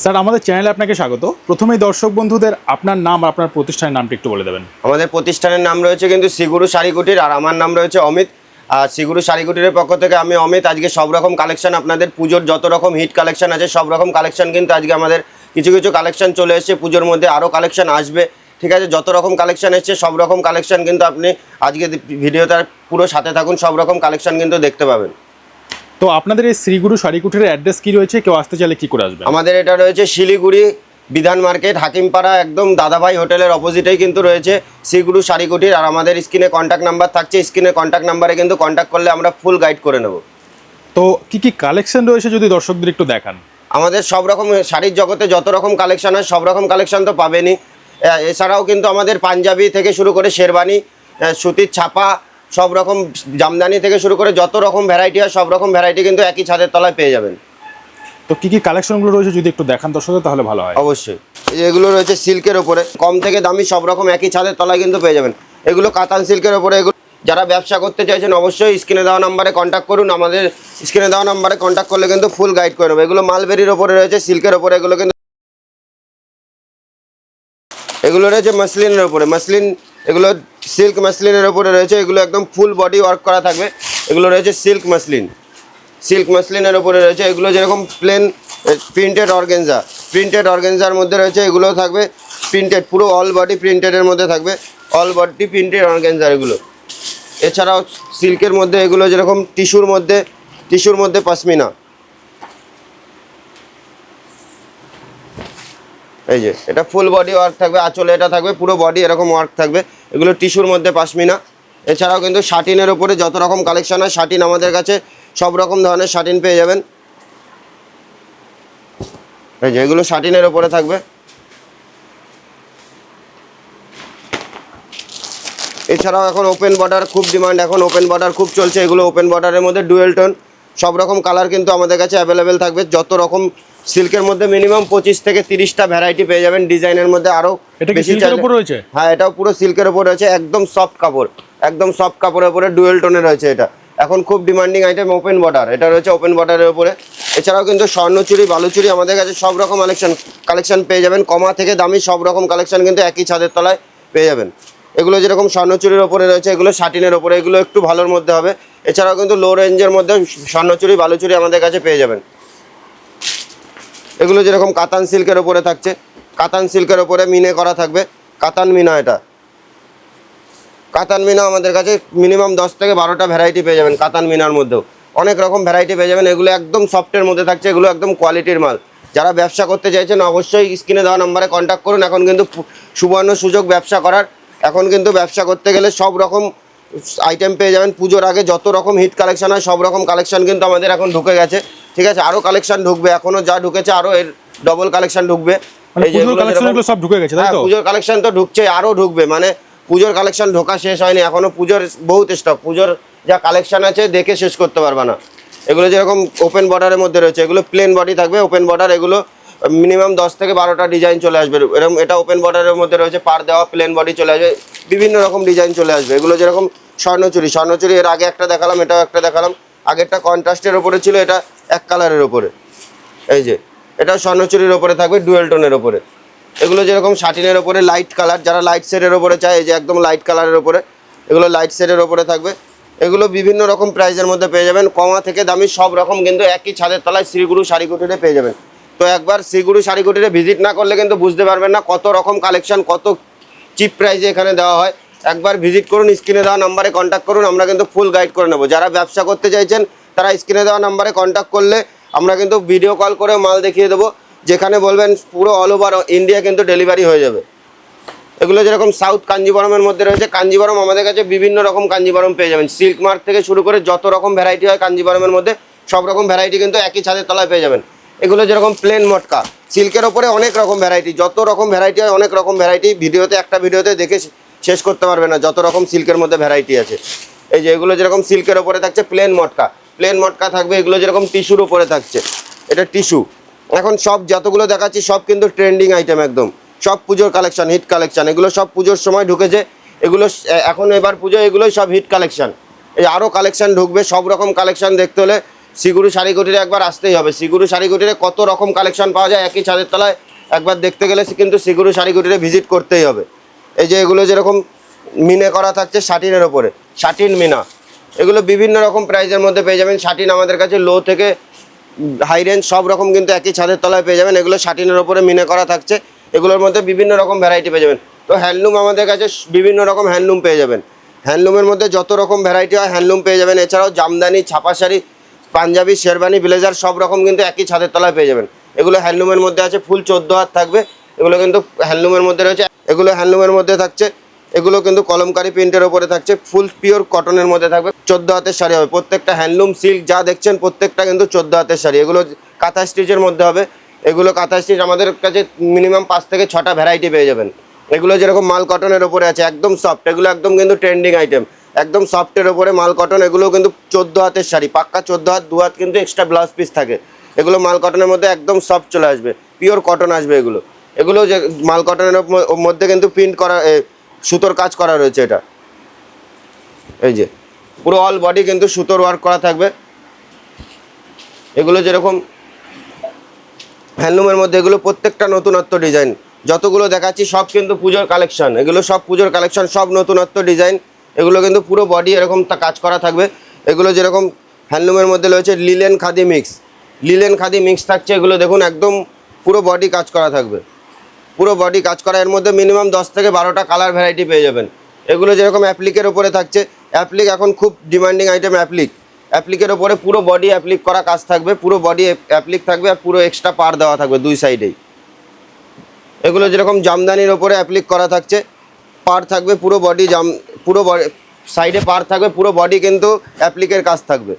Sir, আমাদের চ্যানেলে আপনাকে স্বাগত। প্রথমেই দর্শক বন্ধুদের আপনার নাম আপনার প্রতিষ্ঠানের নামটা একটু বলে দেবেন। আমাদের প্রতিষ্ঠানের নাম রয়েছে কিন্তু সিগুরু শাড়িকুটির আর আমার নাম রয়েছে অমিত। আর সিগুরু শাড়িকুটির পক্ষ থেকে আমি অমিত। আজকে সব রকম কালেকশন আপনাদের, পুজোর যত রকম হিট কালেকশন আছে, সব রকম কালেকশন কিন্তু আজকে আমাদের কিছু কিছু কালেকশন চলে এসেছে। পুজোর মধ্যে আরও কালেকশন আসবে, ঠিক আছে? যত রকম কালেকশন এসছে, সব রকম কালেকশন কিন্তু আপনি আজকে ভিডিওটার পুরো সাথে থাকুন, সব রকম কালেকশন কিন্তু দেখতে পাবেন। তো আপনাদের এই শ্রীগুরু শাড়িকুটির অ্যাড্রেস কি রয়েছে? কেউ আসতে চাইলে কি করে আসবে আমাদের এটা রয়েছে শিলিগুড়ি বিধান মার্কেট হাকিমপাড়া একদম দাদাভাই হোটেলের অপোজিটেই কিন্তু রয়েছে শ্রীগুরু শাড়িকুটির আর আমাদের স্ক্রিনে কন্ট্যাক্ট নাম্বার থাকছে স্ক্রিনে কন্ট্যাক্ট নাম্বারে কিন্তু কন্ট্যাক্ট করলে আমরা ফুল গাইড করে নেব। তো কি কি কালেকশন রয়েছে যদি দর্শকদের একটু দেখান? আমাদের সব রকম শাড়ির জগতে যত রকম কালেকশন হয় সব রকম কালেকশন তো পাবেনই। এছাড়াও কিন্তু আমাদের পাঞ্জাবি থেকে শুরু করে শেরবানি সুতির ছাপা সব রকম জামদানি থেকে শুরু করে যত রকম ভ্যারাইটি হয় সব রকম ভ্যারাইটি কিন্তু একই ছাদের তলায় পেয়ে যাবেন। তো কি কি কালেকশনগুলো রয়েছে যদি একটু দেখান দর্শকদের তাহলে ভালো হয়। অবশ্যই। এগুলো রয়েছে সিল্কের ওপরে কম থেকে দামি সব রকম একই ছাদের তলায় কিন্তু পেয়ে যাবেন। এগুলো কাতান সিল্কের ওপরে এগুলো যারা ব্যবসা করতে চাইছেন অবশ্যই স্ক্রিনে দেওয়া নাম্বারে কন্ট্যাক্ট করুন। আমাদের স্ক্রিনে দেওয়া নাম্বারে কন্ট্যাক্ট করলে কিন্তু ফুল গাইড করে নেব। এগুলো মালবেরির ওপরে রয়েছে সিল্কের ওপরে এগুলো কিন্তু এগুলো রয়েছে মাসলিনের ওপরে মাসলিন এগুলো সিল্ক মাসলিনের ওপরে রয়েছে, এগুলো একদম ফুল বডি ওয়ার্ক করা থাকবে। এগুলো রয়েছে সিল্ক মাসলিন সিল্ক মাসলিনের ওপরে রয়েছে, এগুলো যেরকম প্লেন প্রিন্টেড অর্গেনজা প্রিন্টেড অর্গেনজার মধ্যে রয়েছে, এগুলো থাকবে প্রিন্টেড পুরো অল বডি প্রিন্টেডের মধ্যে থাকবে অল বডি প্রিন্টেড অর্গেনজার এগুলো। এছাড়াও সিল্কের মধ্যে এগুলো যেরকম টিস্যুর মধ্যে টিস্যুর মধ্যে পাশমিনা এই যে, এটা ফুল বডি ওয়ার্ক থাকবে, আঁচলে এটা থাকবে, পুরো বডি এরকম ওয়ার্ক থাকবে। এগুলো টিস্যুর মধ্যে পাশমিনা। এছাড়াও কিন্তু শাটিনের ওপরে যত রকম কালেকশন হয় শাটিন আমাদের কাছে সব রকম ধরনের শাটিন পেয়ে যাবেন। এই যে, এগুলো শাটিনের ওপরে থাকবে। এছাড়াও এখন ওপেন বর্ডার খুব ডিমান্ড এখন ওপেন বর্ডার খুব চলছে। এগুলো ওপেন বর্ডারের মধ্যে ডুয়েল টোন সব রকম কালার কিন্তু আমাদের কাছে অ্যাভেলেবেল থাকবে। যত রকম সিল্কের মধ্যে মিনিমাম পঁচিশ থেকে তিরিশটা ভ্যারাইটি পেয়ে যাবেন। ডিজাইনের মধ্যে আরও উপর রয়েছে? হ্যাঁ এটাও পুরো সিল্কের উপর রয়েছে একদম সফট কাপড় একদম সফট কাপড়ের উপরে ডুয়েল টোনে রয়েছে এটা। এখন খুব ডিমান্ডিং আইটেম ওপেন বর্ডার এটা রয়েছে ওপেন বর্ডারের উপরে এছাড়াও কিন্তু স্বর্ণচুরি বালুচুরি আমাদের কাছে সব রকম কালেকশন কালেকশন পেয়ে যাবেন। কমা থেকে দামি সব রকম কালেকশন কিন্তু একই ছাদের তলায় পেয়ে যাবেন। এগুলো যেরকম স্বর্ণচুরির ওপরে রয়েছে এগুলো সাটিনের ওপরে এগুলো একটু ভালোর মধ্যে হবে। এছাড়াও কিন্তু লো রেঞ্জের মধ্যে স্বর্ণচুরি বালুচুরি আমাদের কাছে পেয়ে যাবেন। এগুলো যেরকম কাতান সিল্কের ওপরে থাকছে, কাতান সিল্কের ওপরে মিনে করা থাকবে। কাতান মিনা এটা। কাতান মিনা আমাদের কাছে মিনিমাম দশ থেকে বারোটা ভ্যারাইটি পেয়ে যাবেন কাতান মিনার মধ্যেও। অনেক রকম ভ্যারাইটি পেয়ে যাবেন, এগুলো একদম সফটের মধ্যে থাকছে, এগুলো একদম কোয়ালিটির মাল। যারা ব্যবসা করতে চাইছেন, অবশ্যই স্ক্রিনে দেওয়া নাম্বারে কন্ট্যাক্ট করুন। এখন কিন্তু সুবর্ণ সুযোগ ব্যবসা করার। এখন কিন্তু ব্যবসা করতে গেলে সব রকম আইটেম পেয়ে যাবেন। পুজোর আগে যত রকম হিট কালেকশন হয় সব রকম কালেকশন কিন্তু আমাদের এখন ঢুকে গেছে। ঠিক আছে আরও কালেকশন ঢুকবে। এখনও যা ঢুকেছে আরও এর ডবল কালেকশন ঢুকবে। মানে সব ঢুকে গেছে হ্যাঁ তো? পুজোর কালেকশন তো ঢুকছে আরও ঢুকবে। মানে পুজোর কালেকশন ঢোকা শেষ হয়নি এখনও পুজোর বহুত স্টক পুজোর যা কালেকশন আছে দেখে শেষ করতে পারবে না। এগুলো যেরকম ওপেন বর্ডারের মধ্যে রয়েছে এগুলো প্লেন বডি থাকবে। ওপেন বর্ডার এগুলো মিনিমাম দশ থেকে বারোটা ডিজাইন চলে আসবে। এরকম এটা ওপেন বর্ডারের মধ্যে রয়েছে পার দেওয়া প্লেন বডি চলে আসবে। বিভিন্ন রকম ডিজাইন চলে আসবে। এগুলো যেরকম স্বর্ণচুরি স্বর্ণচুরি এর আগে একটা দেখালাম, এটাও একটা দেখালাম। আগেরটা কন্ট্রাস্টের ওপরে ছিল, এটা এক কালারের ওপরে এই যে, এটা স্বর্ণচুরির ওপরে থাকবে, ডুয়েল টোনের ওপরে এগুলো যেরকম শাটিনের ওপরে লাইট কালার, যারা লাইট শেডের ওপরে চায়, এই যে একদম লাইট কালারের ওপরে এগুলো লাইট শেডের ওপরে থাকবে। এগুলো বিভিন্ন রকম প্রাইজের মধ্যে পেয়ে যাবেন। কমা থেকে দামি সব রকম কিন্তু একই ছাদের তলায় শ্রীগুরু শাড়িকুটিরে পেয়ে যাবেন। তো একবার শ্রীগুরু শাড়িকুটিরে ভিজিট না করলে কিন্তু বুঝতে পারবেন না কত রকম কালেকশন কত চিপ প্রাইজে এখানে দেওয়া হয়। একবার ভিজিট করুন, স্ক্রিনে দেওয়া নাম্বারে কন্ট্যাক্ট করুন, আমরা কিন্তু ফুল গাইড করে নেব। যারা ব্যবসা করতে চাইছেন, তারা স্ক্রিনে দেওয়া নাম্বারে কন্ট্যাক্ট করলে আমরা কিন্তু ভিডিও কল করে মাল দেখিয়ে দেবো। যেখানে বলবেন পুরো অল ওভার ইন্ডিয়া কিন্তু ডেলিভারি হয়ে যাবে। এগুলো যেরকম সাউথ কাঞ্জিবরমের মধ্যে রয়েছে, কাঞ্জিবরম আমাদের কাছে বিভিন্ন রকম কাঞ্জিবরম পেয়ে যাবেন। সিল্ক মার্ক থেকে শুরু করে যত রকম ভ্যারাইটি হয় কাঞ্জিবরমের মধ্যে, সব রকম ভ্যারাইটি কিন্তু একই ছাদের তলায় পেয়ে যাবেন। এগুলো যেরকম প্লেন মটকা সিল্কের ওপরে অনেক রকম ভ্যারাইটি যত রকম ভ্যারাইটি হয় অনেক রকম ভ্যারাইটি ভিডিওতে একটা ভিডিওতে দেখে শেষ করতে পারবে না, যত রকম সিল্কের মধ্যে ভ্যারাইটি আছে। এই যে এগুলো যেরকম সিল্কের ওপরে থাকছে প্লেন মটকা। প্লেন মটকা থাকবে, এগুলো যেরকম টিস্যুর ওপরে থাকছে। এটা টিস্যু এখন সব যতগুলো দেখাচ্ছি, সব কিন্তু ট্রেন্ডিং আইটেম একদম। সব পুজোর কালেকশন হিট কালেকশন এগুলো সব পুজোর সময় ঢুকেছে। এগুলো এখন এবার পুজো, এগুলোই সব হিট কালেকশন এই আরও কালেকশন ঢুকবে, সব রকম কালেকশন দেখতে হলে সিগুরু শাড়ি কুটিরে একবার আসতেই হবে। সিগুরু শাড়ি কুটিরে কত রকম কালেকশন পাওয়া যায়, একই ছাদের তলায় একবার দেখতে গেলে কিন্তু সিগুরু শাড়ি কুটিরে ভিজিট করতেই হবে। এই যে এগুলো যেরকম মিনে করা থাকছে শাটিনের ওপরে, শাটিন মিনা। এগুলো বিভিন্ন রকম প্রাইজের মধ্যে পেয়ে যাবেন। শাটিন আমাদের কাছে লো থেকে হাই রেঞ্জ সব রকম কিন্তু একই ছাদের তলায় পেয়ে যাবেন। এগুলো শাটিনের ওপরে মিনে করা থাকছে। এগুলোর মধ্যে বিভিন্ন রকম ভ্যারাইটি পেয়ে যাবেন। তো হ্যান্ডলুম আমাদের কাছে বিভিন্ন রকম হ্যান্ডলুম পেয়ে যাবেন। হ্যান্ডলুমের মধ্যে যত রকম ভ্যারাইটি হয় হ্যান্ডলুম পেয়ে যাবেন। এছাড়াও জামদানি ছাপা শাড়ি পাঞ্জাবি, শেরবানি, ব্লেজার সব রকম কিন্তু একই ছাদের তলায় পেয়ে যাবেন। এগুলো হ্যান্ডলুমের মধ্যে আছে ফুল চোদ্দ হাত থাকবে। এগুলো কিন্তু হ্যান্ডলুমের মধ্যে রয়েছে। এগুলো হ্যান্ডলুমের মধ্যে থাকছে। এগুলো কিন্তু কলমকারি প্রিন্টের ওপরে থাকছে। ফুল পিওর কটনের মধ্যে থাকবে। চোদ্দ হাতের শাড়ি হবে। প্রত্যেকটা হ্যান্ডলুম সিল্ক যা দেখছেন, প্রত্যেকটা কিন্তু চোদ্দ হাতের শাড়ি। এগুলো কাঁথা স্টিচের মধ্যে হবে। এগুলো কাঁথা স্টিচ আমাদের কাছে মিনিমাম পাঁচ থেকে ছটা ভ্যারাইটি পেয়ে যাবেন। এগুলো যেরকম মাল কটনের ওপরে আছে, একদম সফট এগুলো একদম কিন্তু ট্রেন্ডিং আইটেম একদম সফটের ওপরে মাল কটন, এগুলো কিন্তু চোদ্দ হাতের শাড়ি। পাক্কা চোদ্দ হাত, দু হাত কিন্তু এক্সট্রা ব্লাউজ পিস থাকে। এগুলো মাল কটনের মধ্যে একদম সফট চলে আসবে। পিওর কটন আসবে এগুলো। এগুলো যে মাল কটনের মধ্যে কিন্তু প্রিন্ট করা সুতোর কাজ করা রয়েছে এটা। এই যে, পুরো অল বডি কিন্তু সুতোর ওয়ার্ক করা থাকবে। এগুলো যেরকম হ্যান্ডলুমের মধ্যে, এগুলো প্রত্যেকটা নতুনত্ব ডিজাইন যতগুলো দেখাচ্ছি, সব কিন্তু পুজোর কালেকশন এগুলো সব পুজোর কালেকশন সব নতুনত্ব ডিজাইন এগুলো কিন্তু পুরো বডি এরকম তা কাজ করা থাকবে। এগুলো যেরকম হ্যান্ডলুমের মধ্যে রয়েছে linen khadi mix linen khadi mix থাকছে, এগুলো দেখুন একদম পুরো বডি কাজ করা থাকবে। পুরো বডি কাজ করা, এর মধ্যে মিনিমাম দশ থেকে বারোটা কালার ভ্যারাইটি পেয়ে যাবেন। এগুলো যেরকম অ্যাপ্লিকের ওপরে থাকছে অ্যাপ্লিক এখন খুব ডিমান্ডিং আইটেম অ্যাপ্লিক অ্যাপ্লিকের ওপরে পুরো বডি অ্যাপ্লিক করা কাজ থাকবে, পুরো বডি অ্যাপ্লিক থাকবে আর পুরো এক্সট্রা পার দেওয়া থাকবে দুই সাইডেই এগুলো যেরকম জামদানির ওপরে অ্যাপ্লিক করা থাকছে, পার থাকবে পুরো বডি জাম, পুরো বডি সাইডে পার থাকবে, পুরো বডি কিন্তু অ্যাপ্লিকের কাজ থাকবে।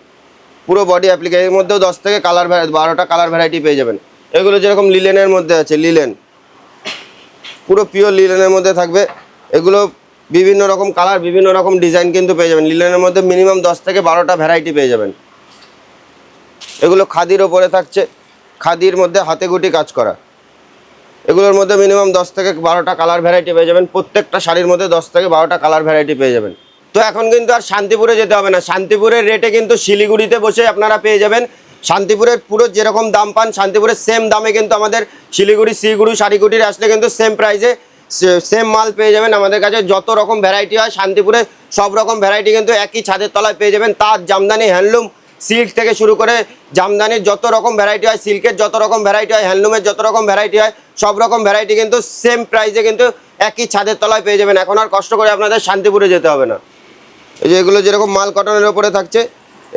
পুরো বডি অ্যাপ্লিকের মধ্যেও দশ থেকে কালার বারোটা কালার ভ্যারাইটি পেয়ে যাবেন। এগুলো যেরকম লিলেনের মধ্যে আছে লিলেন পুরো পিওর লিলেনের মধ্যে থাকবে। এগুলো বিভিন্ন রকম কালার বিভিন্ন রকম ডিজাইন কিন্তু পেয়ে যাবেন। লিলেনের মধ্যে মিনিমাম দশ থেকে বারোটা ভ্যারাইটি পেয়ে যাবেন। এগুলো খাদির ওপরে থাকছে। খাদির মধ্যে হাতে গুটি কাজ করা। এগুলোর মধ্যে মিনিমাম দশ থেকে বারোটা কালার ভ্যারাইটি পেয়ে যাবেন। প্রত্যেকটা শাড়ির মধ্যে দশ থেকে বারোটা কালার ভ্যারাইটি পেয়ে যাবেন। তো এখন কিন্তু আর শান্তিপুরে যেতে হবে না। শান্তিপুরের রেটে কিন্তু শিলিগুড়িতে বসে আপনারা পেয়ে যাবেন। শান্তিপুরের পুরো যেরকম দাম পান, শান্তিপুরের সেম দামে কিন্তু আমাদের শিলিগুড়ি শিলিগুড়ি শাড়িগুড়ির আসলে কিন্তু সেম প্রাইসে সেম মাল পেয়ে যাবেন আমাদের কাছে। যত রকম ভ্যারাইটি হয়, শান্তিপুরে সব রকম ভ্যারাইটি কিন্তু একই ছাদের তলায় পেয়ে যাবেন। তার জামদানি হ্যান্ডলুম সিল্ক থেকে শুরু করে জামদানির যত রকম ভ্যারাইটি হয় সিল্কের যত রকম ভ্যারাইটি হয় হ্যান্ডলুমের যত রকম ভ্যারাইটি হয়, সব রকম ভ্যারাইটি কিন্তু সেম প্রাইসে কিন্তু একই ছাদের তলায় পেয়ে যাবেন। এখন আর কষ্ট করে আপনাদের শান্তিপুরে যেতে হবে না। এই যে এগুলো যেরকম মাল কটনের ওপরে থাকছে,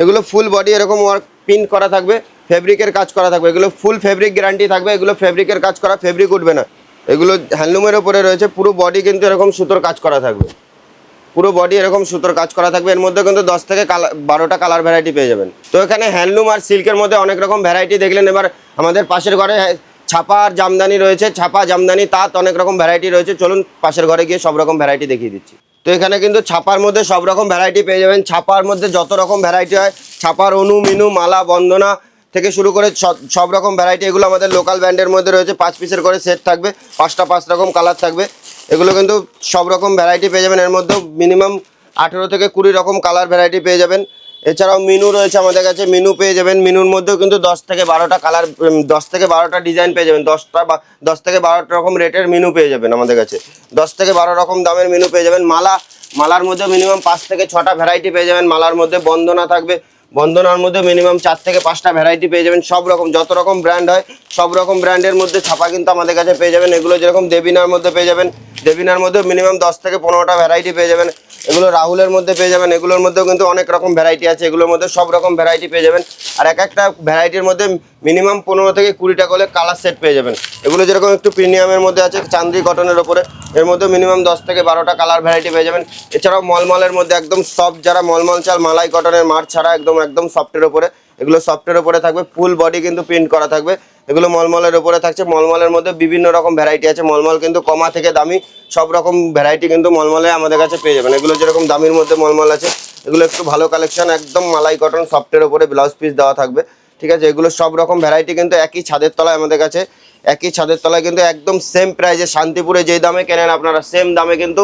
এগুলো ফুল বডি এরকম ওয়ার্ক প্রিন্ট করা থাকবে, ফেব্রিকের কাজ করা থাকবে। এগুলো ফুল ফেব্রিক গ্যারান্টি থাকবে, এগুলো ফেব্রিকের কাজ করা ফেব্রিক উঠবে না। এগুলো হ্যান্ডলুমের ওপরে রয়েছে, পুরো বডি কিন্তু এরকম সুতোর কাজ করা থাকবে। পুরো বডি এরকম সুতোর কাজ করা থাকবে, এর মধ্যে কিন্তু দশ থেকে কালার বারোটা কালার ভ্যারাইটি পেয়ে যাবেন। তো এখানে হ্যান্ডলুম আর সিল্কের মধ্যে অনেক রকম ভ্যারাইটি দেখলেন, এবার আমাদের পাশের ঘরে ছাপা আর জামদানি রয়েছে, ছাপা, জামদানি, তাঁত অনেক রকম ভ্যারাইটি রয়েছে। চলুন পাশের ঘরে গিয়ে সব রকম ভ্যারাইটি দেখিয়ে দিচ্ছি। তো এখানে কিন্তু ছাপার মধ্যে সব রকম ভ্যারাইটি পেয়ে যাবেন। ছাপার মধ্যে যত রকম ভ্যারাইটি হয়, ছাপার অনু, মিনু, মালা, বন্দনা থেকে শুরু করে সব- রকম ভ্যারাইটি এগুলো আমাদের লোকাল ব্র্যান্ডের মধ্যে রয়েছে। পাঁচ পিসের করে সেট থাকবে, পাঁচটা পাঁচ রকম কালার থাকবে। এগুলো কিন্তু সব রকম ভ্যারাইটি পেয়ে যাবেন। এর মধ্যেও মিনিমাম আঠেরো থেকে কুড়ি রকম কালার ভ্যারাইটি পেয়ে যাবেন। এছাড়াও মিনু রয়েছে আমাদের কাছে। মিনু পেয়ে যাবেন। মিনুর মধ্যেও কিন্তু দশ থেকে বারোটা কালার দশ থেকে বারোটা ডিজাইন পেয়ে যাবেন। দশটা বা, দশ থেকে বারোটা রকম রেটের মিনু পেয়ে যাবেন আমাদের কাছে। দশ থেকে বারো রকম দামের মিনু পেয়ে যাবেন। মালা, মালার মধ্যে মিনিমাম পাঁচ থেকে ছটা ভ্যারাইটি পেয়ে যাবেন। মালার মধ্যে বন্দনা থাকবে। বন্দনার মধ্যে মিনিমাম চার থেকে পাঁচটা ভ্যারাইটি পেয়ে যাবেন। সব রকম, যত রকম ব্র্যান্ড হয়, সব রকম ব্র্যান্ডের মধ্যে ছাপা কিন্তু আমাদের কাছে পেয়ে যাবেন। এগুলো যেরকম দেবিনার মধ্যে পেয়ে যাবেন। দেবিনার মধ্যে মিনিমাম দশ থেকে পনেরোটা ভ্যারাইটি পেয়ে যাবেন। এগুলো রাহুলের মধ্যে পেয়ে যাবেন, এগুলোর মধ্যেও কিন্তু অনেক রকম ভ্যারাইটি আছে, এগুলোর মধ্যে সব রকম ভ্যারাইটি পেয়ে যাবেন। আর এক একটা ভ্যারাইটির মধ্যে মিনিমাম পনেরো থেকে কুড়িটা করে কালার সেট পেয়ে যাবেন। এগুলো যেরকম একটু প্রিমিয়ামের মধ্যে আছে চান্দি কটনের ওপরে, এর মধ্যে মিনিমাম দশ থেকে বারোটা কালার ভ্যারাইটি পেয়ে যাবেন। এছাড়াও মলমলের মধ্যে একদম সফট যারা মলমল চাল, মালাই কটনের মার ছাড়া একদম একদম সফটের ওপরে, এগুলো সফটের ওপরে থাকবে ফুল বডি কিন্তু প্রিন্ট করা থাকবে। এগুলো মলমলের ওপরে থাকছে। মলমলের মধ্যে বিভিন্ন রকম ভ্যারাইটি আছে। মলমল কিন্তু কমা থেকে দামি। সব রকম ভ্যারাইটি কিন্তু মলমলে আমাদের কাছে পেয়ে যাবেন। এগুলো যেরকম দামির মধ্যে মলমল আছে, এগুলো একটু ভালো কালেকশন একদম মালাই কটন সফটের ওপরে ব্লাউজ পিস দেওয়া থাকবে। ঠিক আছে? এগুলো সব রকম ভ্যারাইটি কিন্তু একই ছাদের তলায় আমাদের কাছে। একই ছাদের তলায় কিন্তু একদম সেম প্রাইসে শান্তিপুরে যেই দামে কেনেন আপনারা সেম দামে কিন্তু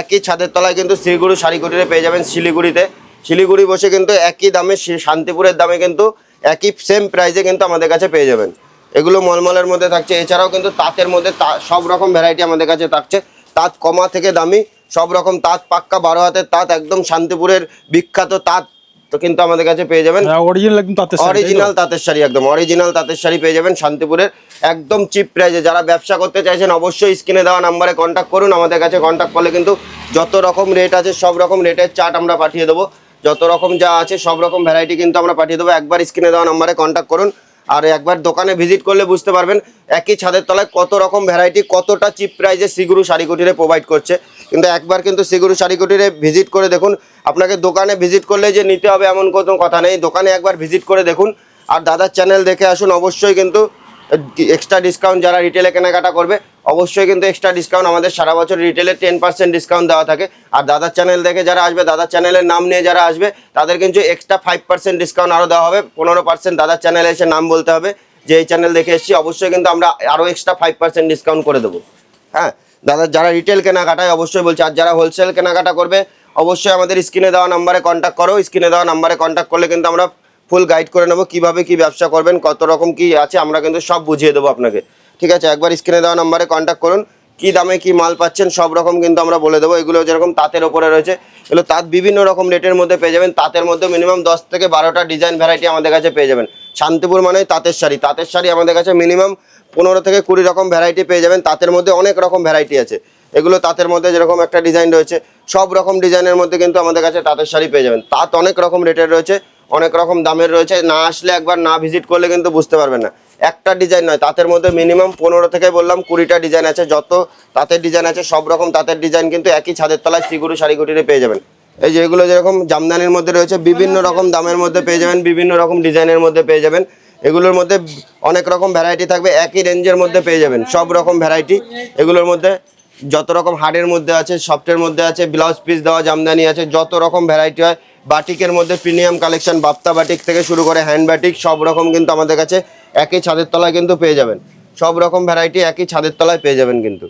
একই ছাদের তলায় কিন্তু শিলিগুড়ি শাড়িগুড়িতে পেয়ে যাবেন শিলিগুড়িতে। শিলিগুড়ি বসে কিন্তু একই দামে শান্তিপুরের দামে কিন্তু একই সেম প্রাইসে কিন্তু আমাদের কাছে পেয়ে যাবেন। এগুলো মলমলের মধ্যে থাকছে। এছাড়াও কিন্তু তাঁতের মধ্যে সব রকম ভ্যারাইটি আমাদের কাছে থাকছে। তাঁত কমা থেকে দামি সব রকম তাঁত পাক্কা বারো হাতের তাঁত একদম শান্তিপুরের বিখ্যাত তাঁত তো কিন্তু আমাদের কাছে পেয়ে যাবেন। অরিজিনাল অরিজিনাল তাঁতের শাড়ি একদম অরিজিনাল তাঁতের শাড়ি পেয়ে যাবেন শান্তিপুরের। একদম চিপ প্রাইজে যারা ব্যবসা করতে চাইছেন অবশ্যই স্ক্রিনে দেওয়া নাম্বারে কন্ট্যাক্ট করুন। আমাদের কাছে কন্ট্যাক্ট করলে কিন্তু যত রকম রেট আছে সব রকম রেটের চার্ট আমরা পাঠিয়ে দেবো। যত রকম যা আছে সব রকম ভ্যারাইটি কিন্তু আমরা পাঠিয়ে দেবো। একবার স্ক্রিনে দেওয়া নাম্বারে কন্ট্যাক্ট করুন। আর একবার দোকানে ভিজিট করলে বুঝতে পারবেন একই ছাদের তলায় কত রকম ভ্যারাইটি কতটা চিপ প্রাইসে সিগুরু শাড়ি কুটিরে প্রোভাইড করছে। কিন্তু একবার কিন্তু সিগুরু শাড়ি কুটিরে ভিজিট করে দেখুন। আপনাকে দোকানে ভিজিট করলে যে নিতে হবে এমন কোনো কথা নেই। দোকানে একবার ভিজিট করে দেখুন। আর দাদার চ্যানেল দেখে আসুন। অবশ্যই কিন্তু এক্সট্রা ডিসকাউন্ট যারা রিটেলে কেনাকাটা করবে, অবশ্যই কিন্তু এক্সট্রা ডিসকাউন্ট আমাদের সারা বছর রিটেলে টেন পার্সেন্ট ডিসকাউন্ট দেওয়া থাকে। আর দাদার চ্যানেল দেখে যারা আসবে, দাদার চ্যানেলের নাম নিয়ে যারা আসবে, তাদের কিন্তু এক্সট্রা ফাইভ পার্সেন্ট ডিসকাউন্ট আরও দেওয়া হবে। পনেরো পার্সেন্ট দাদার চ্যানেলে এসে নাম বলতে হবে। যে এই চ্যানেল দেখে এসেছি, অবশ্যই কিন্তু আমরা আরও এক্সট্রা ফাইভ পার্সেন্ট ডিসকাউন্ট করে দেবো। হ্যাঁ দাদা যারা রিটেল কেনাকাটায়, অবশ্যই বলছে, আর যারা হোলসেল কেনাকাটা করবে, অবশ্যই আমাদের স্ক্রিনে দেওয়া নাম্বারে কন্ট্যাক্ট করো। স্ক্রিনে দেওয়া নাম্বারে কন্ট্যাক্ট করলে কিন্তু আমরা ফুল গাইড করে নেব, কীভাবে কি ব্যবসা করবেন, কত রকম কি আছে, আমরা কিন্তু সব বুঝিয়ে দেবো আপনাকে। ঠিক আছে? একবার স্ক্রিনে দেওয়া নাম্বারে কন্ট্যাক্ট করুন, কি দামে কি মাল পাচ্ছেন, সব রকম কিন্তু আমরা বলে দেবো। এগুলো যেরকম তাঁতের ওপরে রয়েছে, এগুলো তাঁত বিভিন্ন রকম রেটের মধ্যে পেয়ে যাবেন। তাঁতের মধ্যে মিনিমাম দশ থেকে বারোটা ডিজাইন ভ্যারাইটি আমাদের কাছে পেয়ে যাবেন। শান্তিপুর মানেই তাঁতের শাড়ি। তাঁতের শাড়ি আমাদের কাছে মিনিমাম পনেরো থেকে কুড়ি রকম ভ্যারাইটি পেয়ে যাবেন। তাঁতের মধ্যে অনেক রকম ভ্যারাইটি আছে। এগুলো তাঁতের মধ্যে যেরকম একটা ডিজাইন রয়েছে, সব রকম ডিজাইনের মধ্যে কিন্তু আমাদের কাছে তাঁতের শাড়ি পেয়ে যাবেন। তাঁত অনেক রকম রেটের রয়েছে। অনেক রকম দামের রয়েছে, না আসলে একবার না ভিজিট করলে কিন্তু বুঝতে পারবেন না। একটা ডিজাইন নয়, তাঁতের মধ্যে মিনিমাম পনেরো থেকে বললাম কুড়িটা ডিজাইন আছে, যত তাঁতের ডিজাইন আছে, সব রকম তাঁতের ডিজাইন কিন্তু একই ছাদের তলায় সিগুরু শাড়ি কুটিরে পেয়ে যাবেন। এই যে এগুলো যেরকম জামদানির মধ্যে রয়েছে, বিভিন্ন রকম দামের মধ্যে পেয়ে যাবেন, বিভিন্ন রকম ডিজাইনের মধ্যে পেয়ে যাবেন। এগুলোর মধ্যে অনেক রকম ভ্যারাইটি থাকবে, একই রেঞ্জের মধ্যে পেয়ে যাবেন, সব রকম ভ্যারাইটি এগুলোর মধ্যে যত রকম হার্ডের মধ্যে আছে সফটের মধ্যে আছে ব্লাউজ পিস দেওয়া, জামদানি আছে, যত রকম ভ্যারাইটি হয় বাটিকের মধ্যে প্রিমিয়াম কালেকশন বাপ্তা বাটিক থেকে শুরু করে হ্যান্ড বাটিক সব রকম কিন্তু আমাদের কাছে একই ছাদের তলায় কিন্তু পেয়ে যাবেন। সব রকম ভ্যারাইটি একই ছাদের তলায় পেয়ে যাবেন কিন্তু।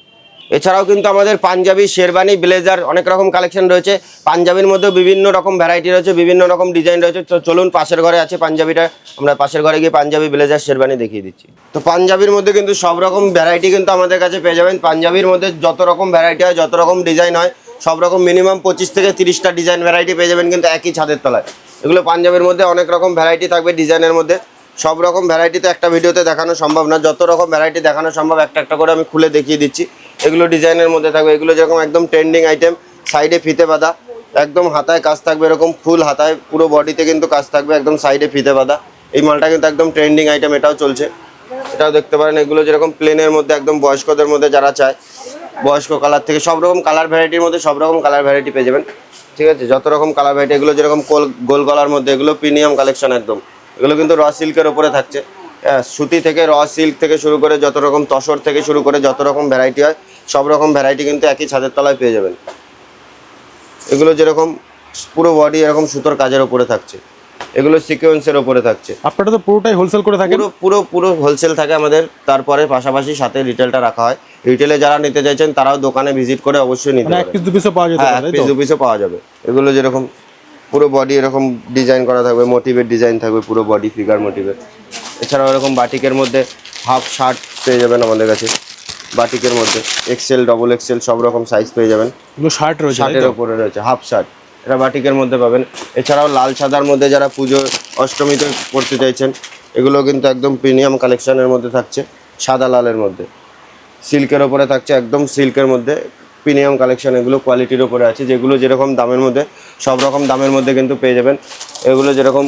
এছাড়াও কিন্তু আমাদের পাঞ্জাবি শেরবানি ব্লেজার অনেক রকম কালেকশন রয়েছে। পাঞ্জাবির মধ্যেও বিভিন্ন রকম ভ্যারাইটি রয়েছে, বিভিন্ন রকম ডিজাইন রয়েছে। তো চলুন পাশের ঘরে আছে পাঞ্জাবিটা, আমরা পাশের ঘরে গিয়ে পাঞ্জাবি, ব্লেজার শেরবানি দেখিয়ে দিচ্ছি। তো পাঞ্জাবির মধ্যে কিন্তু সব রকম ভ্যারাইটি কিন্তু আমাদের কাছে পেয়ে যাবেন। পাঞ্জাবির মধ্যে যত রকম ভ্যারাইটি হয়, যত রকম ডিজাইন হয় সব রকম মিনিমাম পঁচিশ থেকে তিরিশটা ডিজাইন ভ্যারাইটি পেয়ে যাবেন কিন্তু একই ছাদের তলায়। এগুলো পাঞ্জাবের মধ্যে অনেক রকম ভ্যারাইটি থাকবে ডিজাইনের মধ্যে। সব রকম ভ্যারাইটি তো একটা ভিডিওতে দেখানো সম্ভব না। যত রকম ভ্যারাইটি দেখানো সম্ভব, একটা একটা করে আমি খুলে দেখিয়ে দিচ্ছি। এগুলো ডিজাইনের মধ্যে থাকবে। এগুলো যেরকম একদম ট্রেন্ডিং আইটেম সাইডে ফিতে বাঁধা। একদম হাতায় কাজ থাকবে এরকম ফুল হাতায়, পুরো বডিতে কিন্তু কাজ থাকবে একদম সাইডে ফিতে বাঁধা। এই মালটা কিন্তু একদম ট্রেন্ডিং আইটেম এটাও চলছে। এটাও দেখতে পারেন, এগুলো যেরকম প্লেনের মধ্যে একদম বয়স্কদের মধ্যে যারা চায় বয়স্ক কালার থেকে সব রকম কালার ভ্যারাইটির মধ্যে সব রকম কালার ভ্যারাইটি পেয়ে যাবেন। ঠিক আছে? যত রকম কালার ভ্যারাইটি এগুলো যেরকম কোল গোল গলার মধ্যে এগুলো প্রিমিয়াম কালেকশন একদম। এগুলো কিন্তু র সিল্কের ওপরে থাকছে। হ্যাঁ সুতি থেকে র সিল্ক থেকে শুরু করে যত রকম তসর থেকে শুরু করে যত রকম ভ্যারাইটি হয় সব রকম ভ্যারাইটি কিন্তু একই ছাদের তলায় পেয়ে যাবেন। এগুলো যেরকম পুরো বডি এরকম সুতোর কাজের ওপরে থাকছে। এগুলো সিকোয়েন্সের ওপরে থাকছে। আপনারা তো পুরোটাই হোলসেল করে থাকেন? পুরো পুরো পুরো হোলসেল থাকে আমাদের। তারপরে পাশাপাশি সাথে রিটেলটা রাখা হয়। রিটেলে যারা নিতে চাইছেন তারাও দোকানে ভিজিট করে অবশ্যই নিতে মানে এক পারেন। পিস দু পিসও পাওয়া যেতে হ্যাঁ পারে এক তাই পিস তো? দু পিসও পাওয়া যাবে। এগুলো যেরকম পুরো বডি এরকম ডিজাইন করা থাকবে মোটিভের ডিজাইন থাকবে পুরো বডি ফিগার মোটিভের এছাড়াও এরকম বাটিকের মধ্যে হাফ শার্ট পেয়ে যাবেন আমাদের কাছে। বাটিকের মধ্যে এক্সেল ডবল এক্সেল সব রকম সাইজ পেয়ে যাবেন। শার্ট রয়েছে শার্টের তো? ওপরে রয়েছে হাফ শার্ট এটা বাটিকের মধ্যে পাবেন। এছাড়াও লাল সাদার মধ্যে যারা পুজো অষ্টমীতে পড়তে চাইছেন এগুলো কিন্তু একদম প্রিমিয়াম কালেকশনের মধ্যে থাকছে সাদা লালের মধ্যে। সিল্কের ওপরে থাকছে একদম সিল্কের মধ্যে প্রিমিয়াম কালেকশন এগুলো কোয়ালিটির ওপরে আছে। যেগুলো যেরকম দামের মধ্যে সব রকম দামের মধ্যে কিন্তু পেয়ে যাবেন। এগুলো যেরকম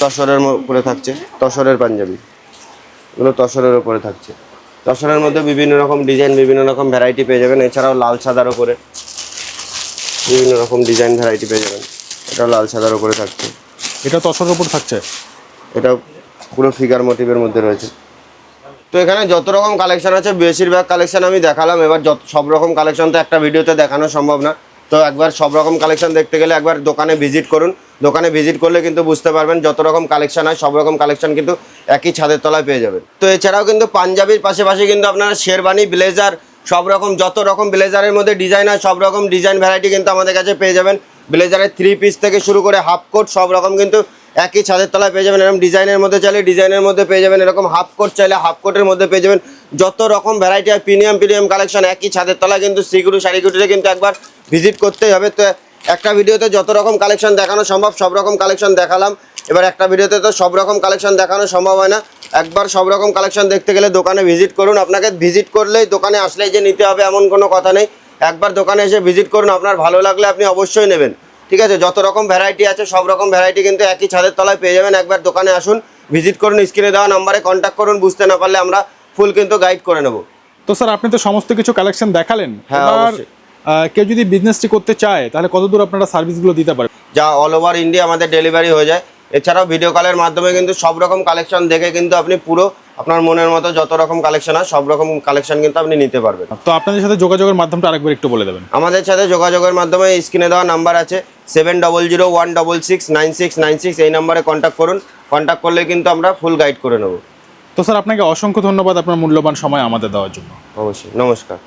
তসরের উপরে থাকছে তসরের পাঞ্জাবি। এগুলো তসরের ওপরে থাকছে। তসরের মধ্যে বিভিন্ন রকম ডিজাইন বিভিন্ন রকম ভ্যারাইটি পেয়ে যাবেন। এছাড়াও লাল সাদার ওপরে বিভিন্ন রকম ডিজাইন ভ্যারাইটি পেয়ে যাবেন। এটা লাল সাদার ওপরে থাকছে। এটা তসরের উপর থাকছে? এটা পুরো ফিগার মোটিভের মধ্যে রয়েছে। তো এখানে যত রকম কালেকশন আছে, বেশিরভাগ কালেকশন আমি দেখালাম। এবার যত, সব রকম কালেকশন তো একটা ভিডিওতে দেখানো সম্ভব না। তো একবার সব রকম কালেকশন দেখতে গেলে একবার দোকানে ভিজিট করুন। দোকানে ভিজিট করলে কিন্তু বুঝতে পারবেন যত রকম কালেকশন হয়, সব রকম কালেকশন কিন্তু একই ছাদের তলায় পেয়ে যাবেন। তো এছাড়াও কিন্তু পাঞ্জাবির পাশাপাশি কিন্তু আপনারা শেরবানি ব্লেজার, সব রকম, যত রকম ব্লেজারের মধ্যে ডিজাইন হয়, সব রকম ডিজাইন ভ্যারাইটি কিন্তু আমাদের কাছে পেয়ে যাবেন। ব্লেজারের থ্রি পিস থেকে শুরু করে হাফ কোট সব রকম কিন্তু একই ছাদের তলায় পেয়ে যাবেন এরকম ডিজাইনের মধ্যে চাইলে ডিজাইনের মধ্যে পেয়ে যাবেন, এরকম হাফ কোট চাইলে হাফ কোটের মধ্যে পেয়ে যাবেন। যত রকম ভ্যারাইটি আর প্রিমিয়াম প্রিমিয়াম কালেকশন একই ছাদের তলায় কিন্তু শ্রীগুরু শাড়িগুটিতে কিন্তু একবার ভিজিট করতেই হবে। তো একটা ভিডিওতে যত রকম কালেকশন দেখানো সম্ভব, সব রকম কালেকশন দেখালাম। এবার একটা ভিডিওতে তো সব রকম কালেকশন দেখানো সম্ভব হয় না। একবার সব রকম কালেকশন দেখতে গেলে দোকানে ভিজিট করুন। আপনাকে ভিজিট করলেই দোকানে আসলেই যে নিতে হবে এমন কোনো কথা নেই। একবার দোকানে এসে ভিজিট করুন, আপনার ভালো লাগলে আপনি অবশ্যই নেবেন। ঠিক আছে যত রকম ভ্যারাইটি আছে সব রকম ভ্যারাইটি কিন্তু একই ছাদের তলায় পেয়ে যাবেন। একবার দোকানে আসুন ভিজিট করুন স্ক্রিনে দেওয়া নাম্বারে কন্ট্যাক্ট করুন বুঝতে না পারলে আমরা ফুল কিন্তু গাইড করে নেব। তো স্যার আপনি তো সমস্ত কিছু কালেকশন দেখালেন। হ্যাঁ, কেউ যদি বিজনেসটি করতে চায় তাহলে কতদূর আপনারা সার্ভিসগুলো দিতে পারেন যা অল ওভার ইন্ডিয়া আমাদের ডেলিভারি হয়ে যায়। এছাড়াও ভিডিও কলের মাধ্যমে কিন্তু সব রকম কালেকশন দেখে কিন্তু আপনি পুরো আপনার মনের মতো যত রকম কালেকশন হয় সব রকম কালেকশন কিন্তু আপনি নিতে পারবেন। তো আপনাদের সাথে যোগাযোগের মাধ্যমটা আরেকবার একটু বলে দেবেন। আমাদের সাথে যোগাযোগের মাধ্যমে স্ক্রিনে দেওয়া নাম্বার আছে seven double zero one double six nine six nine six এই নাম্বারে কন্ট্যাক্ট করুন। কন্ট্যাক্ট করলে কিন্তু আমরা ফুল গাইড করে নেব। তো স্যার আপনাকে অসংখ্য ধন্যবাদ আপনার মূল্যবান সময় আমাদের দেওয়ার জন্য। অবশ্যই নমস্কার।